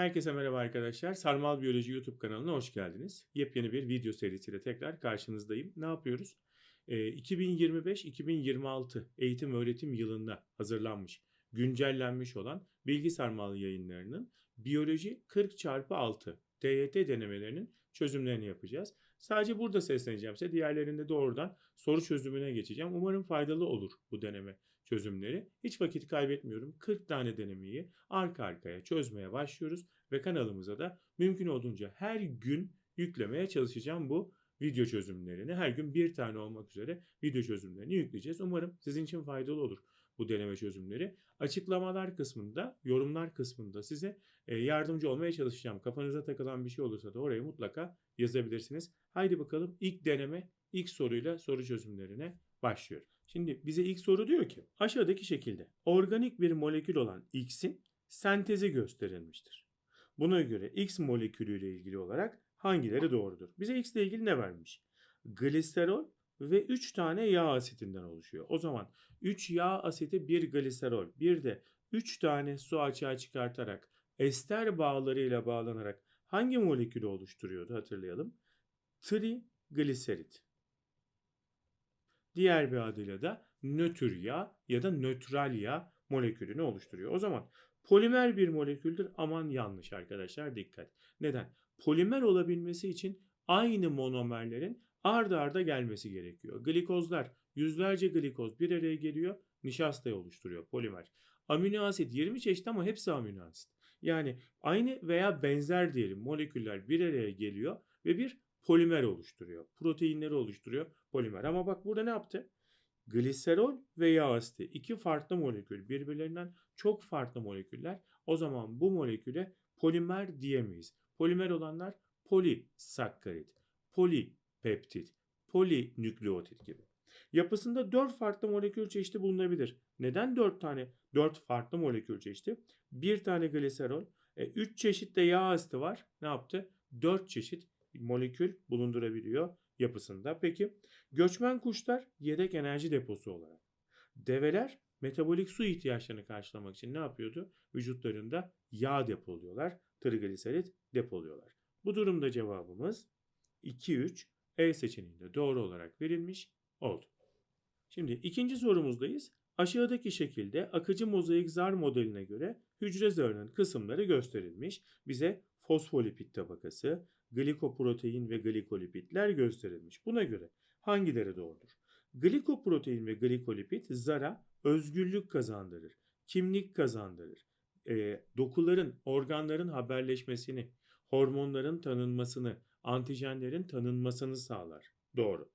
Herkese merhaba arkadaşlar. Sarmal Biyoloji YouTube kanalına hoş geldiniz. Yepyeni bir video serisiyle tekrar karşınızdayım. Ne yapıyoruz? Ee, 2025-2026 eğitim öğretim yılında hazırlanmış, güncellenmiş olan Bilgi Sarmal yayınlarının Biyoloji 40x6 TYT denemelerinin çözümlerini yapacağız. Sadece burada sesleneceğim size. Diğerlerinde doğrudan soru çözümüne geçeceğim. Umarım faydalı olur bu deneme çözümleri. Hiç vakit kaybetmiyorum. 40 tane denemeyi arka arkaya çözmeye başlıyoruz ve kanalımıza da mümkün olduğunca her gün yüklemeye çalışacağım bu video çözümlerini. Her gün bir tane olmak üzere video çözümlerini yükleyeceğiz. Umarım sizin için faydalı olur bu deneme çözümleri. Açıklamalar kısmında, yorumlar kısmında size e, yardımcı olmaya çalışacağım. Kafanıza takılan bir şey olursa da oraya mutlaka yazabilirsiniz. Haydi bakalım ilk deneme, ilk soruyla soru çözümlerine başlıyor. Şimdi bize ilk soru diyor ki aşağıdaki şekilde organik bir molekül olan X'in sentezi gösterilmiştir. Buna göre X molekülüyle ilgili olarak hangileri doğrudur? Bize X ile ilgili ne vermiş? Gliserol ve 3 tane yağ asitinden oluşuyor. O zaman 3 yağ asiti, 1 gliserol, bir de 3 tane su açığa çıkartarak ester bağlarıyla bağlanarak hangi molekülü oluşturuyordu hatırlayalım. Trigliserit. Diğer bir adıyla da nötr yağ ya da nötral yağ molekülünü oluşturuyor. O zaman polimer bir moleküldür. Aman yanlış arkadaşlar dikkat. Neden? Polimer olabilmesi için aynı monomerlerin ard arda gelmesi gerekiyor. Glikozlar yüzlerce glikoz bir araya geliyor nişastayı oluşturuyor polimer. Amino asit 20 çeşit ama hepsi amino asit. Yani aynı veya benzer diyelim moleküller bir araya geliyor ve bir polimer oluşturuyor. Proteinleri oluşturuyor polimer. Ama bak burada ne yaptı? Gliserol ve yağ asiti iki farklı molekül birbirlerinden çok farklı moleküller. O zaman bu moleküle polimer diyemeyiz. Polimer olanlar polisakkarit, polipeptit, polinükleotit gibi. Yapısında 4 farklı molekül çeşidi bulunabilir. Neden 4 tane 4 farklı molekül çeşidi? 1 tane gliserol, 3 e, çeşit de yağ asiti var. Ne yaptı? 4 çeşit molekül bulundurabiliyor yapısında. Peki göçmen kuşlar yedek enerji deposu olarak. Develer metabolik su ihtiyaçlarını karşılamak için ne yapıyordu? Vücutlarında yağ depoluyorlar, trigliserit depoluyorlar. Bu durumda cevabımız 2-3 E seçeneğinde doğru olarak verilmiş oldu. Şimdi ikinci sorumuzdayız. Aşağıdaki şekilde akıcı mozaik zar modeline göre hücre zarının kısımları gösterilmiş. Bize fosfolipid tabakası, glikoprotein ve glikolipidler gösterilmiş. Buna göre hangileri doğrudur? Glikoprotein ve glikolipid zara özgürlük kazandırır, kimlik kazandırır. E, dokuların, organların haberleşmesini, hormonların tanınmasını, antijenlerin tanınmasını sağlar. Doğru.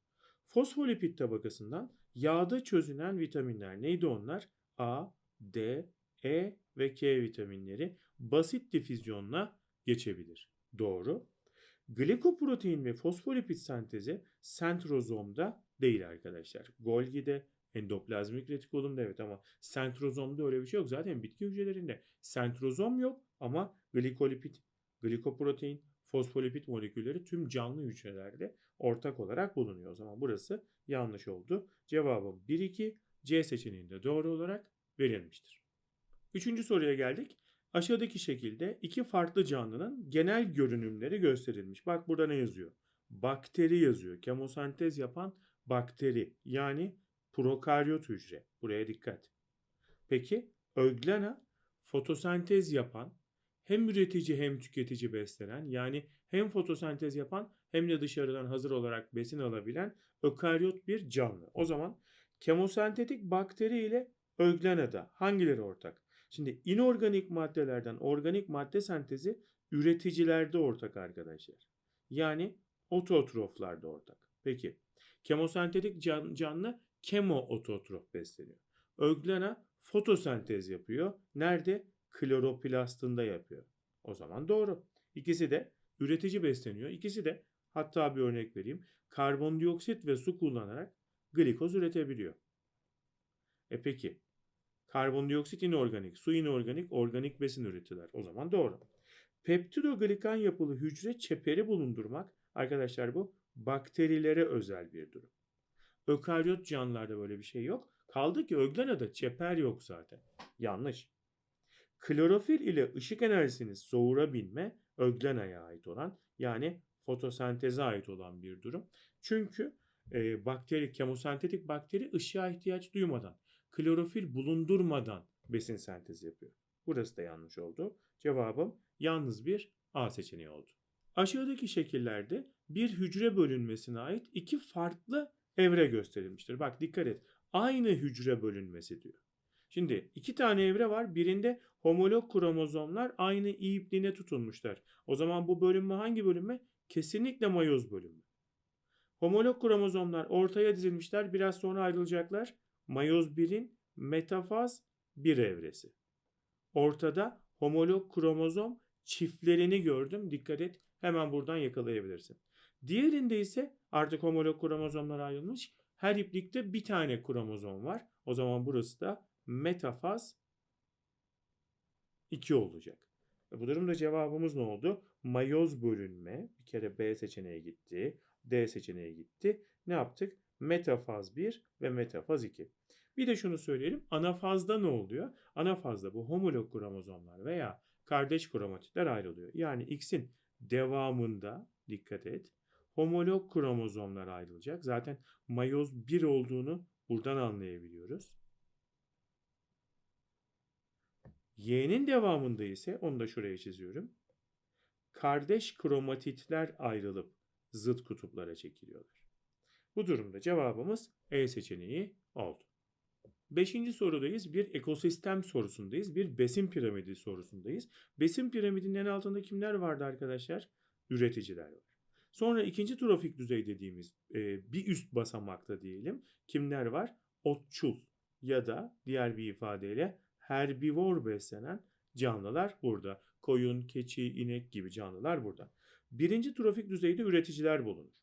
Fosfolipid tabakasından yağda çözünen vitaminler neydi onlar? A, D, E ve K vitaminleri basit difüzyonla geçebilir. Doğru. Glikoprotein ve fosfolipid sentezi sentrozomda değil arkadaşlar. Golgi'de, endoplazmik retikulumda evet ama sentrozomda öyle bir şey yok. Zaten bitki hücrelerinde sentrozom yok ama glikolipid, glikoprotein, fosfolipid molekülleri tüm canlı hücrelerde ortak olarak bulunuyor. O zaman burası yanlış oldu. Cevabım 1-2 C seçeneğinde doğru olarak verilmiştir. Üçüncü soruya geldik. Aşağıdaki şekilde iki farklı canlının genel görünümleri gösterilmiş. Bak burada ne yazıyor? Bakteri yazıyor. Kemosentez yapan bakteri yani prokaryot hücre. Buraya dikkat. Peki öglena fotosentez yapan hem üretici hem tüketici beslenen yani hem fotosentez yapan hem de dışarıdan hazır olarak besin alabilen ökaryot bir canlı. O zaman kemosentetik bakteri ile öglenada hangileri ortak? Şimdi inorganik maddelerden organik madde sentezi üreticilerde ortak arkadaşlar. Yani ototroflarda ortak. Peki kemosentetik can, canlı kemoototrof besleniyor. Öglena fotosentez yapıyor. Nerede? Kloroplastında yapıyor. O zaman doğru. İkisi de üretici besleniyor. İkisi de hatta bir örnek vereyim. Karbondioksit ve su kullanarak glikoz üretebiliyor. E peki Karbondioksit inorganik, su inorganik, organik besin üretirler. O zaman doğru. Peptidoglikan yapılı hücre çeperi bulundurmak arkadaşlar bu bakterilere özel bir durum. Ökaryot canlılarda böyle bir şey yok. Kaldı ki öglenada çeper yok zaten. Yanlış. Klorofil ile ışık enerjisini soğurabilme Öglena'ya ait olan yani fotosenteze ait olan bir durum. Çünkü e, bakteri, kemosentetik bakteri ışığa ihtiyaç duymadan, klorofil bulundurmadan besin sentezi yapıyor. Burası da yanlış oldu. Cevabım yalnız bir A seçeneği oldu. Aşağıdaki şekillerde bir hücre bölünmesine ait iki farklı evre gösterilmiştir. Bak dikkat et. Aynı hücre bölünmesi diyor. Şimdi iki tane evre var. Birinde homolog kromozomlar aynı ipliğine tutulmuşlar. O zaman bu bölünme hangi bölünme? Kesinlikle mayoz bölünme. Homolog kromozomlar ortaya dizilmişler. Biraz sonra ayrılacaklar. Mayoz 1'in metafaz 1 evresi. Ortada homolog kromozom çiftlerini gördüm. Dikkat et. Hemen buradan yakalayabilirsin. Diğerinde ise artık homolog kromozomlar ayrılmış. Her iplikte bir tane kromozom var. O zaman burası da metafaz 2 olacak. E bu durumda cevabımız ne oldu? Mayoz bölünme bir kere B seçeneği gitti. D seçeneği gitti. Ne yaptık? Metafaz 1 ve metafaz 2. Bir de şunu söyleyelim. Anafazda ne oluyor? Anafazda bu homolog kromozomlar veya kardeş kromatitler ayrılıyor. Yani X'in devamında dikkat et. Homolog kromozomlar ayrılacak. Zaten mayoz 1 olduğunu buradan anlayabiliyoruz. Y'nin devamında ise onu da şuraya çiziyorum. Kardeş kromatitler ayrılıp zıt kutuplara çekiliyorlar. Bu durumda cevabımız E seçeneği oldu. Beşinci sorudayız. Bir ekosistem sorusundayız. Bir besin piramidi sorusundayız. Besin piramidinin en altında kimler vardı arkadaşlar? Üreticiler var. Sonra ikinci trofik düzey dediğimiz e, bir üst basamakta diyelim. Kimler var? Otçul ya da diğer bir ifadeyle herbivor beslenen canlılar burada. Koyun, keçi, inek gibi canlılar burada. Birinci trofik düzeyde üreticiler bulunur.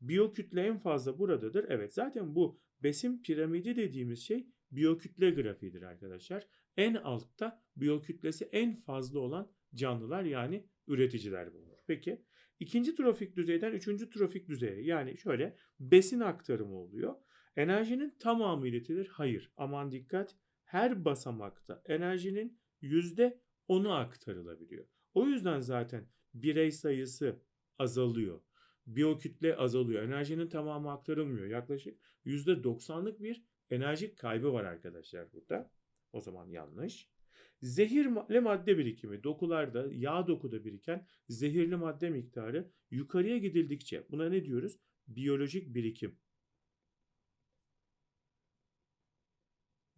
Biyokütle en fazla buradadır. Evet zaten bu besin piramidi dediğimiz şey biyokütle grafiğidir arkadaşlar. En altta biyokütlesi en fazla olan canlılar yani üreticiler bulunur. Peki ikinci trofik düzeyden üçüncü trofik düzeye yani şöyle besin aktarımı oluyor. Enerjinin tamamı iletilir. Hayır aman dikkat her basamakta enerjinin yüzde onu aktarılabiliyor. O yüzden zaten birey sayısı azalıyor. Biyokütle azalıyor. Enerjinin tamamı aktarılmıyor. Yaklaşık %90'lık bir enerji kaybı var arkadaşlar burada. O zaman yanlış. Zehirli madde birikimi dokularda yağ dokuda biriken zehirli madde miktarı yukarıya gidildikçe buna ne diyoruz? Biyolojik birikim.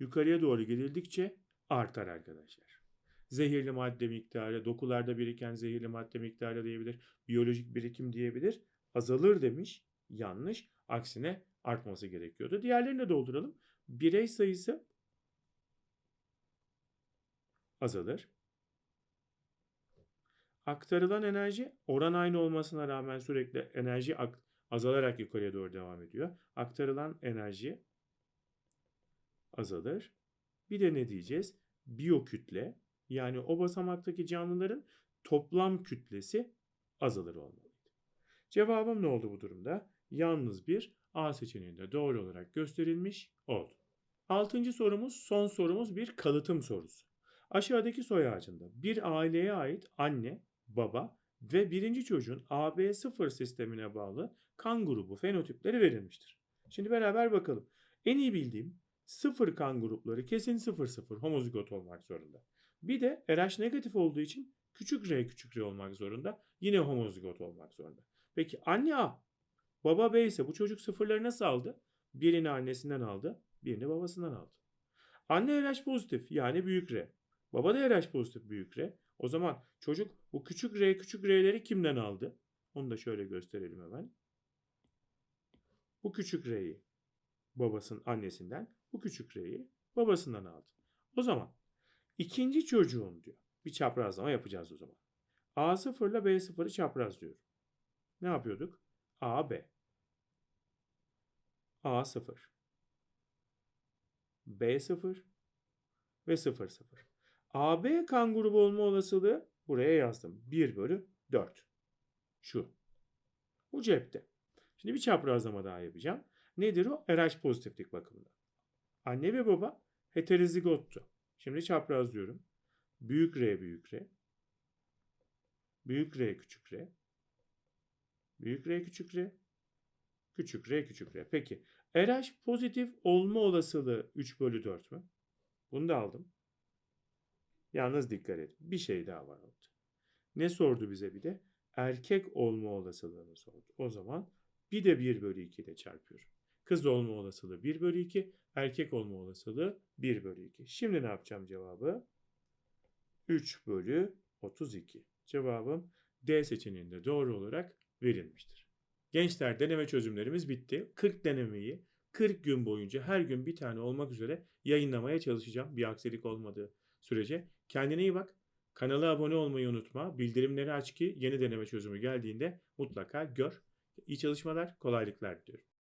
Yukarıya doğru gidildikçe artar arkadaşlar. Zehirli madde miktarı, dokularda biriken zehirli madde miktarı diyebilir, biyolojik birikim diyebilir. Azalır demiş. Yanlış. Aksine artması gerekiyordu. Diğerlerini de dolduralım. Birey sayısı azalır. Aktarılan enerji oran aynı olmasına rağmen sürekli enerji azalarak yukarıya doğru devam ediyor. Aktarılan enerji azalır. Bir de ne diyeceğiz? Biyokütle yani o basamaktaki canlıların toplam kütlesi azalır olmalıydı. Cevabım ne oldu bu durumda? Yalnız bir A seçeneğinde doğru olarak gösterilmiş oldu. Altıncı sorumuz son sorumuz bir kalıtım sorusu. Aşağıdaki soy ağacında bir aileye ait anne, baba ve birinci çocuğun AB0 sistemine bağlı kan grubu fenotipleri verilmiştir. Şimdi beraber bakalım. En iyi bildiğim sıfır kan grupları kesin 0-0 homozigot olmak zorunda. Bir de RH negatif olduğu için küçük r küçük r olmak zorunda. Yine homozigot olmak zorunda. Peki anne A, baba B ise bu çocuk sıfırları nasıl aldı? Birini annesinden aldı, birini babasından aldı. Anne RH pozitif yani büyük R. Baba da RH pozitif büyük R. O zaman çocuk bu küçük R küçük R'leri kimden aldı? Onu da şöyle gösterelim hemen. Bu küçük R'yi babasının annesinden, bu küçük R'yi babasından aldı. O zaman ikinci çocuğun diyor. Bir çaprazlama yapacağız o zaman. A0 ile B0'ı çaprazlıyorum. Ne yapıyorduk? AB. A0. B0 ve 00. AB kan grubu olma olasılığı buraya yazdım. 1 bölü 4. Şu. Bu cepte. Şimdi bir çaprazlama daha yapacağım. Nedir o? RH pozitiflik bakımından. Anne ve baba heterozigottu. Şimdi çaprazlıyorum. büyük R büyük R, büyük R küçük R, büyük R küçük R, küçük R küçük R. Peki RH pozitif olma olasılığı 3 bölü 4 mü? Bunu da aldım. Yalnız dikkat et. Bir şey daha var orada. Ne sordu bize bir de? Erkek olma olasılığını sordu. O zaman bir de 1 bölü 2 ile çarpıyorum. Kız olma olasılığı 1 bölü 2, erkek olma olasılığı 1 bölü 2. Şimdi ne yapacağım cevabı? 3 bölü 32. Cevabım D seçeneğinde doğru olarak verilmiştir. Gençler deneme çözümlerimiz bitti. 40 denemeyi 40 gün boyunca her gün bir tane olmak üzere yayınlamaya çalışacağım. Bir aksilik olmadığı sürece. Kendine iyi bak. Kanala abone olmayı unutma. Bildirimleri aç ki yeni deneme çözümü geldiğinde mutlaka gör. İyi çalışmalar, kolaylıklar diliyorum.